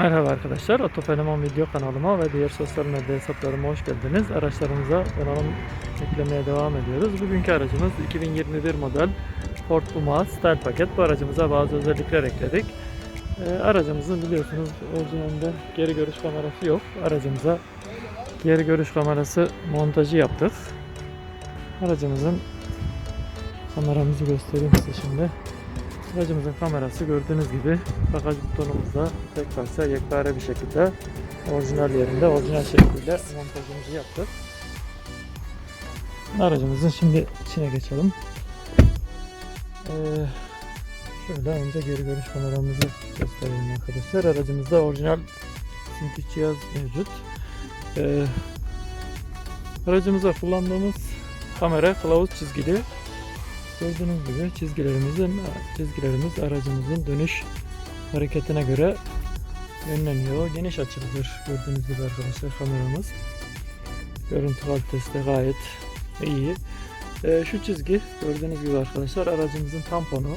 Merhaba arkadaşlar, Otofenomen video kanalıma ve diğer sosyal medya hesaplarıma hoş geldiniz. Araçlarımıza donanım eklemeye devam ediyoruz. Bugünkü aracımız 2021 model Ford Puma Style paket. Bu aracımıza bazı özellikler ekledik. Ee, aracımızın biliyorsunuz orijinalinde geri görüş kamerası yok. Aracımıza geri görüş kamerası montajı yaptık. Aracımızın kameramızı göstereyim size şimdi. Aracımızın kamerası gördüğünüz gibi bagaj butonumuzda tek parça yekpare bir şekilde orijinal yerinde orijinal şekilde montajımızı yaptık. Aracımızın şimdi içine geçelim. Ee, şöyle önce geri görüş kameramızı gösterelim arkadaşlar. Aracımızda orijinal sync cihaz mevcut. Ee, aracımızda kullandığımız kamera kılavuz çizgili Gördüğünüz gibi çizgilerimizin çizgilerimiz aracımızın dönüş hareketine göre yönleniyor. Geniş açılıdır gördüğünüz gibi arkadaşlar kameramız. Görüntü kalitesi de gayet iyi. Ee, şu çizgi gördüğünüz gibi arkadaşlar aracımızın tamponu.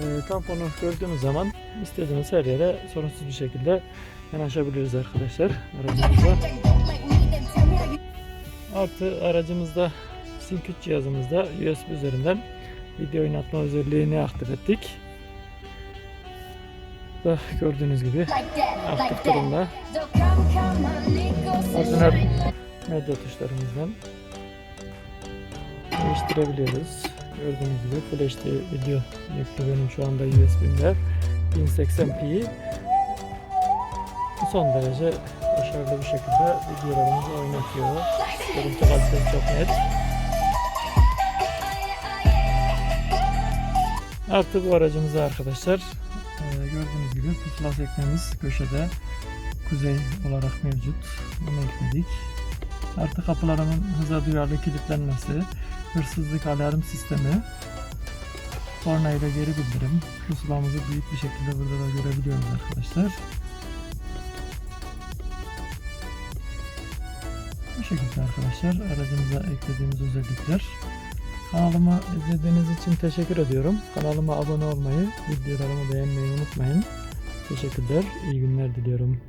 Ee, tamponu gördüğümüz zaman istediğimiz her yere sorunsuz bir şekilde yanaşabiliriz arkadaşlar aracımıza. Artı aracımızda Sync 3 cihazımızda USB üzerinden video oynatma özelliğini aktif ettik. Da gördüğünüz gibi aktif durumda. Orijinal medya tuşlarımızdan değiştirebiliyoruz. Gördüğünüz gibi Full HD video yüklü benim şu anda USB'mde 1080p son derece başarılı bir şekilde videolarımızı oynatıyor. Görüntü kalitesi çok net. Artı bu aracımızda arkadaşlar e, gördüğünüz gibi pusula sekmemiz köşede kuzey olarak mevcut. Bunu ekledik. Artı kapılarımın hıza duyarlı kilitlenmesi, hırsızlık alarm sistemi, korna ile geri bildirim. Pusulamızı büyük bir şekilde burada da görebiliyoruz arkadaşlar. Bu şekilde arkadaşlar aracımıza eklediğimiz özellikler. Kanalımı izlediğiniz için teşekkür ediyorum. Kanalıma abone olmayı, videolarımı beğenmeyi unutmayın. Teşekkürler, iyi günler diliyorum.